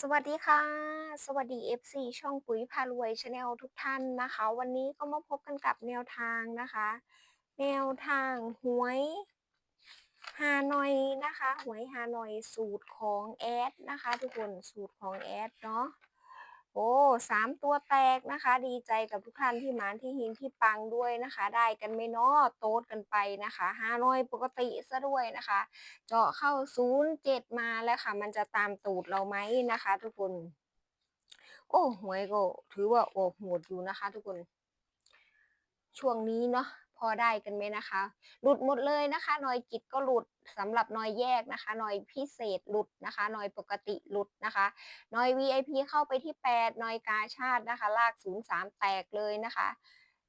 สวัสดีค่ะ สวัสดี FC ช่องปุ๋ยพารวยชาแนลทุกท่านนะคะ วันนี้ก็มาพบกันกับแนวทางนะคะ แนวทางหวยฮานอยนะคะ หวยฮานอยสูตรของแอดนะคะ ทุกคนสูตรของแอดเนาะ โอ้สามตัวแตกนะคะ ดีใจกับทุกท่านที่หมานที่หิงที่ปังด้วยนะคะ ได้กันไม่นอโต๊ดกันไปนะคะฮานอยปกติซะด้วยนะคะ เจาะเข้า07มาแล้วค่ะ มันจะตามตูดเราไหมนะคะ ทุกคน โอ้หวยก็ถือว่าออกโหดอยู่นะคะ ทุกคน ช่วงนี้เนาะ อได้กันไหมนะคะ หลุดหมดเลยนะคะนอยกิจก็หลุดสำหรับนอยแยกนะคะนอยพิเศษหลุดนะคะนอยปกติหลุดนะคะนอย VIP เข้าไปที่ 8นอยกาชาตินะคะ ลาก03แตกเลยนะคะ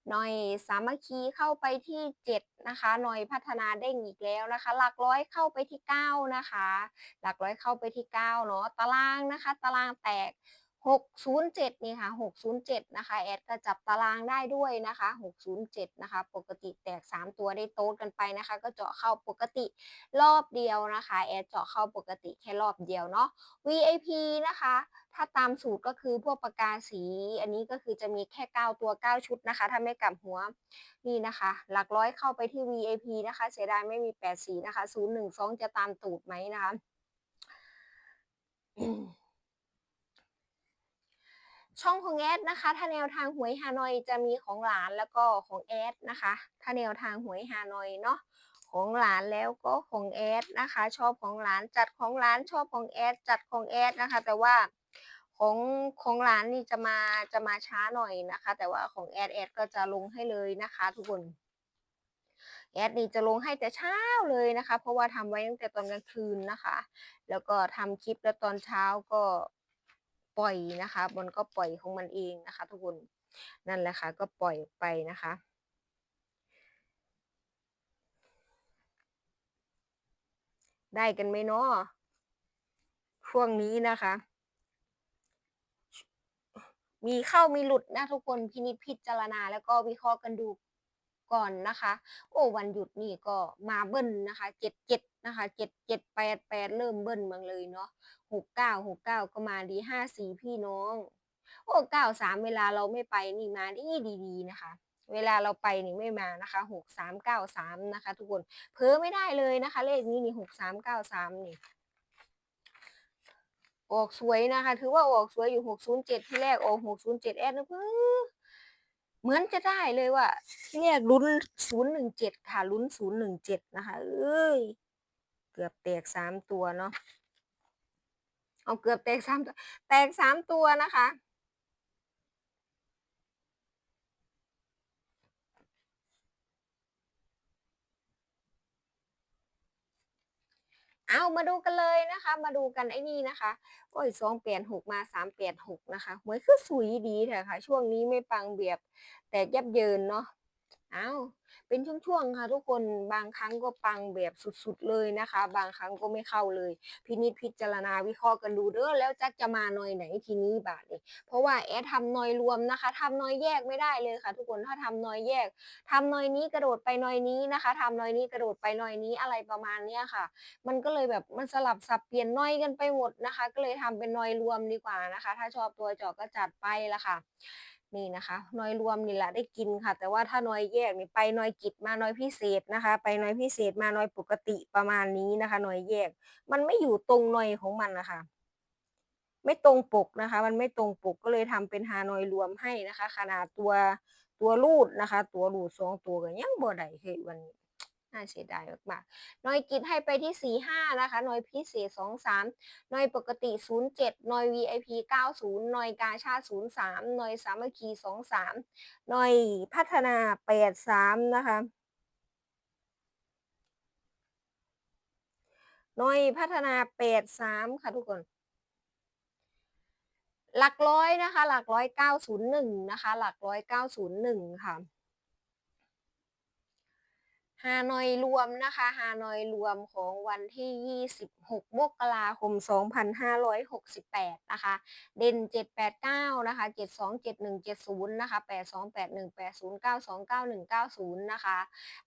หน่อยสามัคคีเข้าไปที่ 7 นะคะ หน่อยพัฒนาเด้งอีกแล้วนะคะ หลักร้อยเข้าไปที่ 9 นะคะ หลักร้อยเข้าไปที่ 9 เนาะตารางนะคะ ตารางแตก 607 นี่ค่ะ 607 นะคะ แอดก็จับตารางได้ด้วยนะคะ 607 นะคะ ปกติแตก 3 ตัวได้โต๊ดกันไปนะคะ ก็เจาะเข้าปกติรอบเดียวนะคะ แอดเจาะเข้าปกติแค่รอบเดียวเนาะ VIP นะคะ ถ้าตามสูตรก็คือพวกปากกาสี อันนี้ก็คือจะมีแค่ 9 ตัว 9 ชุดนะคะ ถ้าไม่กลับหัว นี่นะคะ หลักร้อยเข้าไปที่ VIP นะคะ เสียดายไม่มี 8 สีนะคะ 012 จะตามตูดไหมนะคะ ช่องของแอดนะคะ ถ้าแนวทางหวยฮานอยจะมีของหลานแล้วก็ของแอดนะคะ ถ้าแนวทางหวยฮานอยเนาะของหลานแล้วก็ของแอดนะคะ ชอบของหลานจัดของหลานชอบของแอดจัดของแอดนะคะ แต่ว่าของของหลานนี่จะมาจะมาช้าหน่อยนะคะ แต่ว่าของแอดแอดก็จะลงให้เลยนะคะ ทุกคนแอดนี่จะลงให้แต่เช้าเลยนะคะ เพราะว่าทำไว้ตั้งแต่ตอนกลางคืนนะคะ แล้วก็ทำคลิปแล้วตอนเช้าก็ ปล่อยนะคะ มันก็ปล่อยของมันเองนะคะ ทุกคนนั่นแหละค่ะ ก็ปล่อยไปนะคะ ได้กันไหมเนาะช่วงนี้นะคะ มีเข้ามีหลุดนะทุกคนพินิจพิจารณาแล้วก็วิเคราะห์กันดูก่อนนะคะ โอ้วันหยุดนี่ก็มาเบิ้ลนะคะเจ็ดเจ็ด นะคะเจ็ดเจ็ดแปดแปดเริ่มเบิ้ลมาเลยเนาะหกเก้าหกเก้าก็มาดีห้าสี่พี่น้อง โอ้เก้าสามเวลาเราไม่ไปนี่มาดีดีๆนะคะ เวลาเราไปนี่ไม่มานะคะหกสามเก้าสามนะคะ ทุกคนเพ้อไม่ได้เลยนะคะ เลขนี้นี่หกสามเก้าสามนี่ออกสวยนะคะ ถือว่าออกสวยอยู่หกศูนย์เจ็ดที่แรกออกหกศูนย์เจ็ดแอดนะเพื่อเหมือนจะได้เลยว่าที่แรกลุ้นศูนย์หนึ่งเจ็ดค่ะลุ้นศูนย์หนึ่งเจ็ดนะคะ เอ้ย เกือบแตกสามตัวเนาะเอาเกือบแตกสามตัว แตกสามตัวนะคะ เอามาดูกันเลยนะคะ มาดูกันไอ้นี่นะคะ โอ้ยสองเปลี่ยนหกมาสามเปลี่ยนหกนะคะหวยคือสุยดีเถอะค่ะ ช่วงนี้ไม่ปังเบียบแตกยับเยินเนาะ เอาเป็นช่วงๆค่ะทุกคนบางครั้งก็ปังแบบสุดๆเลยนะคะ บางครั้งก็ไม่เข้าเลย พินิจพิจารณาวิเคราะห์กันดูเด้อแล้วจักจะมาหน่อยไหนทีนี้บาทนี่เพราะว่าแอดทำหน่อยรวมนะคะทำหน่อยแยกไม่ได้เลยค่ะ ทุกคนถ้าทำหน่อยแยกทำหน่อยนี้กระโดดไปหน่อยนี้นะคะทำหน่อยนี้กระโดดไปหน่อยนี้อะไรประมาณเนี้ยค่ะ มันก็เลยแบบมันสลับสับเปลี่ยนหน่อยกันไปหมดนะคะ ก็เลยทำเป็นหน่อยรวมดีกว่านะคะ ถ้าชอบตัวเจาะก็จัดไปละค่ะ นี่นะคะน้อยรวมนี่แหละได้กินค่ะ แต่ว่าถ้าน้อยแยกนี่ไปน้อยกิจมาน้อยพิเศษนะคะ ไปน้อยพิเศษมาน้อยปกติประมาณนี้นะคะน้อยแยก มันไม่อยู่ตรงน้อยของมันนะคะไม่ตรงปกนะคะ มันไม่ตรงปกก็เลยทำเป็นฮานอยรวมให้นะคะ ขนาดตัวตัวรูดนะคะ ตัวรูดสองตัวก็ยังบ่ได้เคยวันนี้ น่าเสียดายมากๆหน่อยกิจให้ไปที่สี่ห้านะคะ หน่อยพิเศษสองสามหน่อยปกติศูนย์เจ็ดหน่อย VIP เก้าศูนย์หน่อยกาชาศูนย์สามหน่อยสามัคคีสองสามหน่อยพัฒนาแปดสามนะคะหน่อยพัฒนาแปดสามค่ะทุกคน หลักร้อยนะคะ หลักร้อยเก้าศูนย์หนึ่งนะคะ หลักร้อยเก้าศูนย์หนึ่งค่ะ ฮานอยรวมนะคะฮานอยรวมของวันที่ 26 มกราคม 2568 นะคะ เด่น 789 นะคะ 727170 นะคะ 828180929190 นะคะ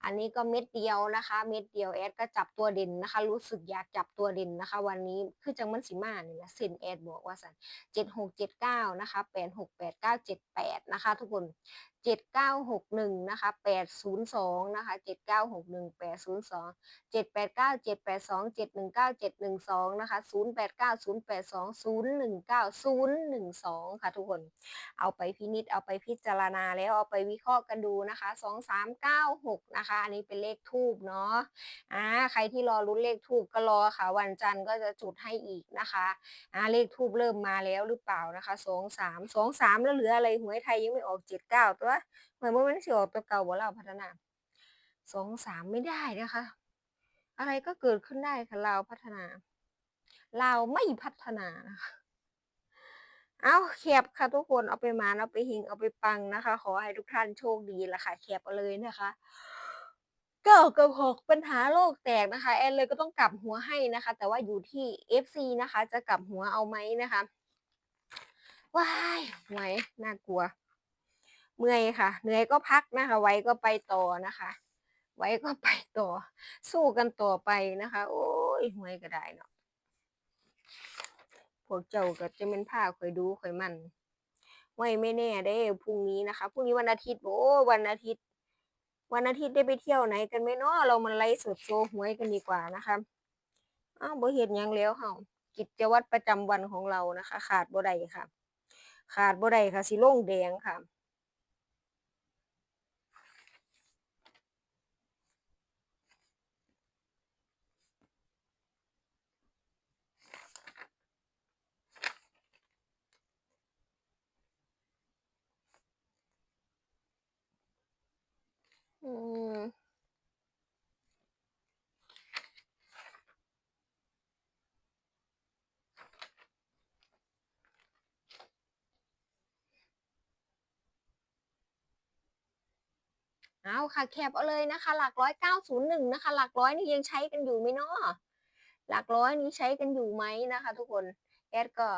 อันนี้ก็เม็ดเดียวนะคะ เม็ดเดียวแอดก็จับตัวเด่นนะคะ รู้สึกอยากจับตัวเด่นนะคะ วันนี้คือจังมันสิมานี่ยนะเส้นแอดบอกว่าสัน7679 นะคะ 868978 นะคะ ทุกคน 7961นะคะ802นะคะ7961 802 789 782 719 712นะคะ089 082 019 012 ค่ะทุกคน เอาไปพินิจเอาไปพิจารณาแล้วเอาไปวิเคราะห์กันดูนะคะ 2396นะคะอันนี้เป็นเลขทูบเนาะอ่าใครที่รอรุ้นเลขทูบก็รอค่ะ วันจันทร์ก็จะจุดให้อีกนะคะอ่าเลขทูบเริ่มมาแล้วหรือเปล่านะคะ 23 23 แล้วเหลืออะไรหวยไทยยังไม่ออก 79 ตัวเหมือนว่ามันสิออกตัวเก่าบ่เราพัฒนา23ไม่ได้นะคะ อะไรก็เกิดขึ้นได้ค่ะลาพัฒนาลาไม่พัฒนานะคะเอาแคบค่ะทุกคนเอาไปหมาเอาไปหิงเอาไปปังนะคะ ขอให้ทุกท่านโชคดีละค่ะแคบเอาเลยนะคะเก้ากับหกปัญหาโลกแตกนะคะ แอนเลยก็ต้องกลับหัวให้นะคะ แต่ว่าอยู่ที่ FC นะคะ จะกลับหัวเอาไหมนะคะว้ายไหวน่ากลัว เมื่อยค่ะ เหนื่อยก็พักนะคะ ไว้ก็ไปต่อนะคะ ไว้ก็ไปต่อ สู้กันต่อไปนะคะ โอ้ยหวยก็ได้เนาะพวกเจ้าก็จะเป็นผ้าข่อยดูข่อยมันไว้ไม่แน่ได้พรุ่งนี้นะคะพรุ่งนี้วันอาทิตย์โอ้วันอาทิตย์ วันอาทิตย์ได้ไปเที่ยวไหนกันไหมเนาะเรามันไลฟ์สดโซหวยกันดีกว่านะคะอ้าวบ่เห็นยังแล้วเฮากิจวัตรประจำวันของเรานะคะ ขาดบ่ได้ค่ะ ขาดบ่ได้ค่ะสิโล่งแดงค่ะ อืม เอาค่ะแคปเอาเลยนะคะ หลักร้อยเก้าศูนย์หนึ่งนะคะ หลักร้อยนี่ยังใช้กันอยู่ไหมเนาะหลักร้อยนี้ใช้กันอยู่ไหมนะคะ ทุกคนแอดก็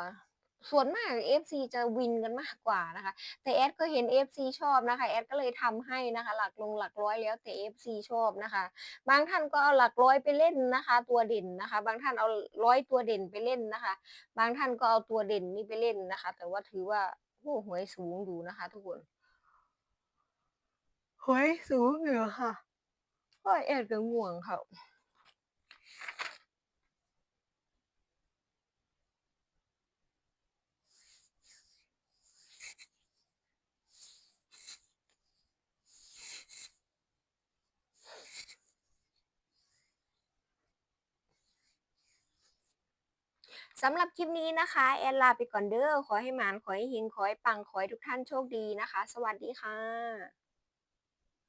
ส่วนมาก FC จะวินกันมากกว่านะคะ แต่แอดก็เห็น FC ชอบนะคะแอดก็เลยทำให้นะคะ หลักลงหลักร้อยแล้วแต่ FC ชอบนะคะ บางท่านก็เอาหลักร้อยไปเล่นนะคะ ตัวเด่นนะคะ บางท่านเอาร้อยตัวเด่นไปเล่นนะคะ บางท่านก็เอาตัวเด่นนี่ไปเล่นนะคะ แต่ว่าถือว่าโอ้หวยสูงอยู่นะคะ ทุกคน หวยสูงอยู่ค่ะโอ้ยแอดก็ง่วงค่ะสำหรับคลิปนี้นะคะ แอนลาไปก่อนเด้อขอให้หมาน ขอให้เฮงขอให้ปัง ขอให้ทุกท่านโชคดีนะคะ สวัสดีค่ะ